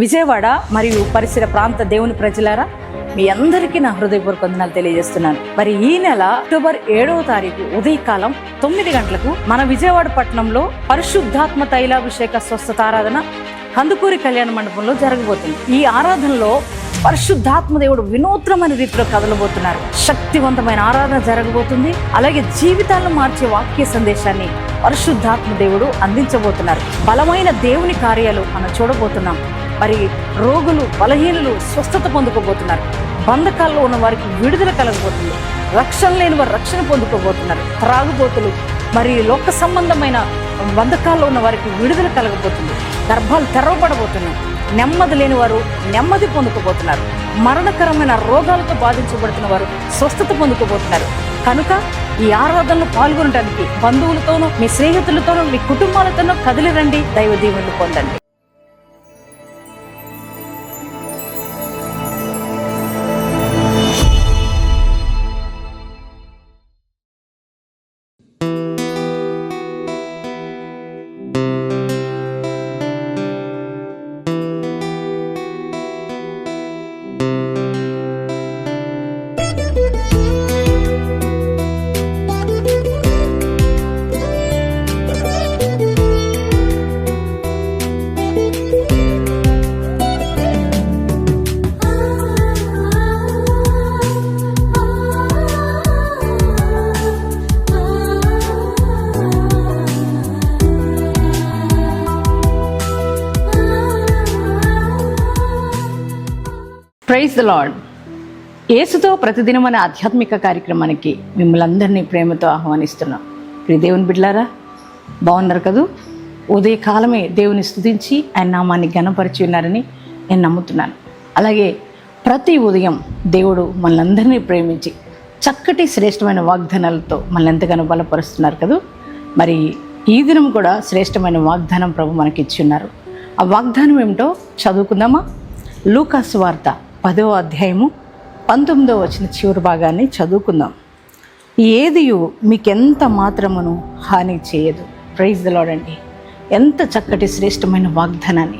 విజయవాడ మరియు పరిసర ప్రాంత దేవుని ప్రజలారా మీ అందరికీ నా హృదయపూర్వక వందనాలు తెలియజేస్తున్నాను. మరి ఈ నెల అక్టోబర్ ఏడవ తారీఖు ఉదయకాలం తొమ్మిది గంటలకు మన విజయవాడ పట్టణంలో పరిశుద్ధాత్మ తైలాభిషేక స్వస్థత ఆరాధన కందుకూరి కళ్యాణ మండపంలో జరగబోతుంది. ఈ ఆరాధనలో పరిశుద్ధాత్మ దేవుడు వినూత్నమైన రీతిలో కదలబోతున్నారు. శక్తివంతమైన ఆరాధన జరగబోతుంది. అలాగే జీవితాలను మార్చే వాక్య సందేశాన్ని పరిశుద్ధాత్మ దేవుడు అందించబోతున్నారు. బలమైన దేవుని కార్యాలు మనం చూడబోతున్నాం. మరి రోగులు బలహీనులు స్వస్థత పొందుకోబోతున్నారు. బంధకాల్లో ఉన్న వారికి విడుదల కలగబోతుంది. రక్షణ లేని వారు రక్షణ పొందుకోబోతున్నారు. త్రాగుబోతులు మరి లోక సంబంధమైన బంధకాల్లో ఉన్న వారికి విడుదల కలగబోతుంది. గర్భాలు తెరవబడబోతున్నాయి. నెమ్మది లేని వారు నెమ్మది పొందుకోబోతున్నారు. మరణకరమైన రోగాలతో బాధించబడుతున్న వారు స్వస్థత పొందుకోబోతున్నారు. కనుక ఈ ఆరాధనలో పాల్గొనడానికి బంధువులతోనూ మీ స్నేహితులతోనూ మీ కుటుంబాలతోనూ కదిలిరండి దైవ దీవెనలు పొందండి. ప్రైజ్ ద లాడ్ యేసుతో ప్రతిదినం అనే ఆధ్యాత్మిక కార్యక్రమానికి మిమ్మల్ని అందరినీ ప్రేమతో ఆహ్వానిస్తున్నాం. ప్రియ దేవుని బిడ్లారా బాగున్నారు కదూ? ఉదయకాలమే దేవుని స్థుతించి ఆయన నామాన్ని గణపరిచి ఉన్నారని నేను నమ్ముతున్నాను. అలాగే ప్రతి ఉదయం దేవుడు మనల్ని ప్రేమించి చక్కటి శ్రేష్టమైన వాగ్దానాలతో మనల్ని ఎంతగానో బలపరుస్తున్నారు కదూ? మరి ఈ దినం కూడా శ్రేష్టమైన వాగ్దానం ప్రభు మనకి ఇచ్చి ఉన్నారు. ఆ వాగ్దానం ఏమిటో చదువుకుందామా? లూకాస్ వార్త పదో అధ్యాయము పంతొమ్మిదో వచ్చిన చివరి భాగాన్ని చదువుకుందాం. ఏదియు మీకెంత మాత్రమును హాని చేయదు? ప్రైజ్ దలాడండి ఎంత చక్కటి శ్రేష్టమైన వాగ్దానాన్ని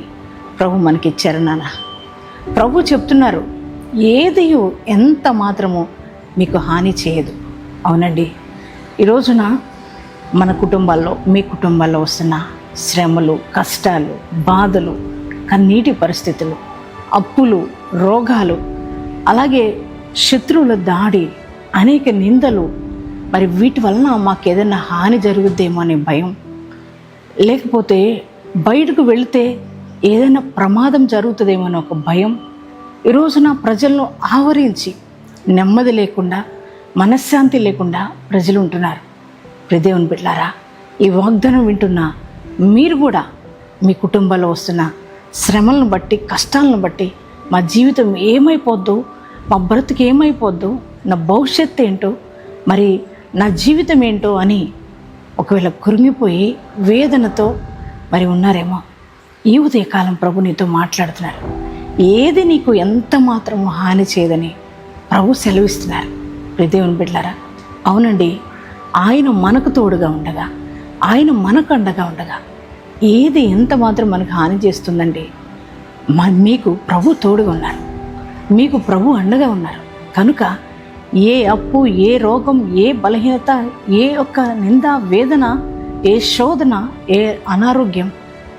ప్రభు మనకి ఇచ్చారు నాన్న. ప్రభు చెప్తున్నారు ఏదియు ఎంత మాత్రము మీకు హాని చేయదు? అవునండి. ఈ రోజున మన కుటుంబాల్లో మీ కుటుంబాల్లో వస్తున్న శ్రమలు కష్టాలు బాధలు కన్నీటి పరిస్థితులు అప్పులు రోగాలు అలాగే శత్రువుల దాడి అనేక నిందలు. మరి వీటి వలన మాకు ఏదైనా హాని జరుగుద్దేమో అనే భయం. లేకపోతే బయటకు వెళితే ఏదైనా ప్రమాదం జరుగుతుందేమో అనే ఒక భయం. ఈరోజున ప్రజలను ఆవరించి నెమ్మది లేకుండా మనశ్శాంతి లేకుండా ప్రజలు ఉంటున్నారు. ప్రదేవుని బిడ్డారా ఈ వాగ్దానం వింటున్న మీరు కూడా మీ కుటుంబంలో వస్తున్న శ్రమలను బట్టి కష్టాలను బట్టి మా జీవితం ఏమైపోద్దు మా బ్రతుకు ఏమైపోద్దు నా భవిష్యత్తు ఏంటో మరి నా జీవితం ఏంటో అని ఒకవేళ కురిమిపోయి వేదనతో మరి ఉన్నారేమో. ఈ ఉదయకాలం ప్రభు నీతో మాట్లాడుతున్నారు. ఏది నీకు ఎంత మాత్రం హాని చేయదని ప్రభు సెలవిస్తున్నారు. ప్రదేవుని బిడ్డారా అవునండి ఆయన మనకు తోడుగా ఉండగా ఆయన మనకు అండగా ఉండగా ఏది ఎంత మాత్రం మనకు హాని చేస్తుందండి మీకు ప్రభు తోడుగా ఉన్నారు. మీకు ప్రభు అండగా ఉన్నారు. కనుక ఏ అప్పు ఏ రోగం ఏ బలహీనత ఏ యొక్క నింద వేదన ఏ శోధన ఏ అనారోగ్యం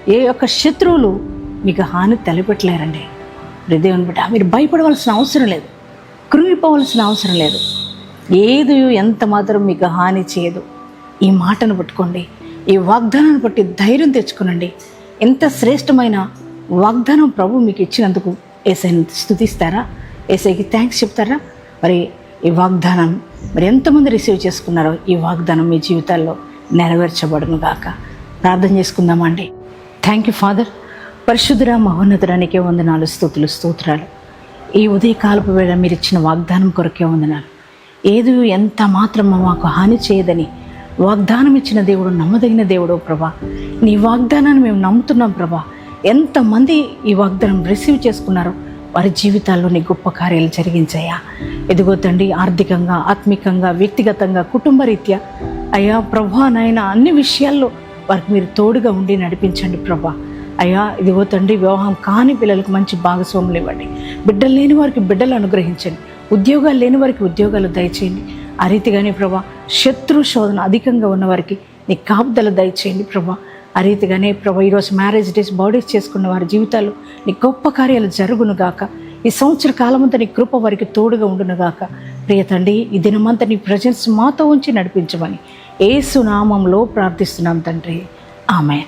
ఏ యొక్క శత్రువులు మీకు హాని తలపెట్టలేరండి. హృదయం బిడ్డ మీరు భయపడవలసిన అవసరం లేదు. కృంగిపోవలసిన అవసరం లేదు. ఏది ఎంత మాత్రం మీకు హాని చేయదు. ఈ మాటను పట్టుకోండి. ఈ వాగ్దానాన్ని బట్టి ధైర్యం తెచ్చుకునండి. ఎంత శ్రేష్టమైన వాగ్దానం ప్రభు మీకు ఇచ్చినందుకు ఏసైని స్థుతిస్తారా ఏసైకి థ్యాంక్స్ చెప్తారా? మరి ఈ వాగ్దానం మరి ఎంతమంది రిసీవ్ చేసుకున్నారో ఈ వాగ్దానం మీ జీవితాల్లో నెరవేర్చబడును గాక. ప్రార్థన చేసుకుందామా అండి థ్యాంక్ యూ ఫాదర్ పరిశుద్ధుర మహోన్నతురానికే వందనాలు స్థుతులు స్తోత్రాలు. ఈ ఉదయకాలపు వేళ మీరు ఇచ్చిన వాగ్దానం కొరకే వందనాలు. ఏది ఎంత మాత్రం మాకు హాని చేయదని వాగ్దానం ఇచ్చిన దేవుడు నమ్మదగిన దేవుడు ప్రభా. నీ వాగ్దానాన్ని మేము నమ్ముతున్నాం ప్రభా. ఎంతమంది ఈ వాగ్దానం రిసీవ్ చేసుకున్నారో వారి జీవితాల్లో నీ గొప్ప కార్యాలు జరిగించాయా. ఎదుగో తండ్రి ఆర్థికంగా ఆత్మికంగా వ్యక్తిగతంగా కుటుంబ రీత్యా అయ్యా ప్రభా నాయన అన్ని విషయాల్లో వారికి మీరు తోడుగా ఉండి నడిపించండి ప్రభా. అయ్యా ఇదిగో తండ్రి వివాహం కాని పిల్లలకు మంచి భాగస్వాములు ఇవ్వండి. బిడ్డలు లేని వారికి బిడ్డలు అనుగ్రహించండి. ఉద్యోగాలు లేని వారికి ఉద్యోగాలు దయచేయండి. ఆ రీతిగానే ప్రభా శత్రు శోధన అధికంగా ఉన్నవారికి నీ కాపుదల దయచేయండి ప్రభా. ఆ రీతిగానే ప్రభా ఈరోజు మ్యారేజ్ డేస్ బాడీస్ చేసుకున్న వారి జీవితాలు నీ గొప్ప కార్యాలు జరుగును గాక. ఈ సంవత్సర కాలమంతా నీ కృప వారికి తోడుగా ఉండును గాక. ప్రియ తండ్రి ఈ దినమంతా నీ ప్రజెన్స్ మాతో ఉంచి నడిపించమని ఏసు నామంలో ప్రార్థిస్తున్నాం తండ్రి. ఆమె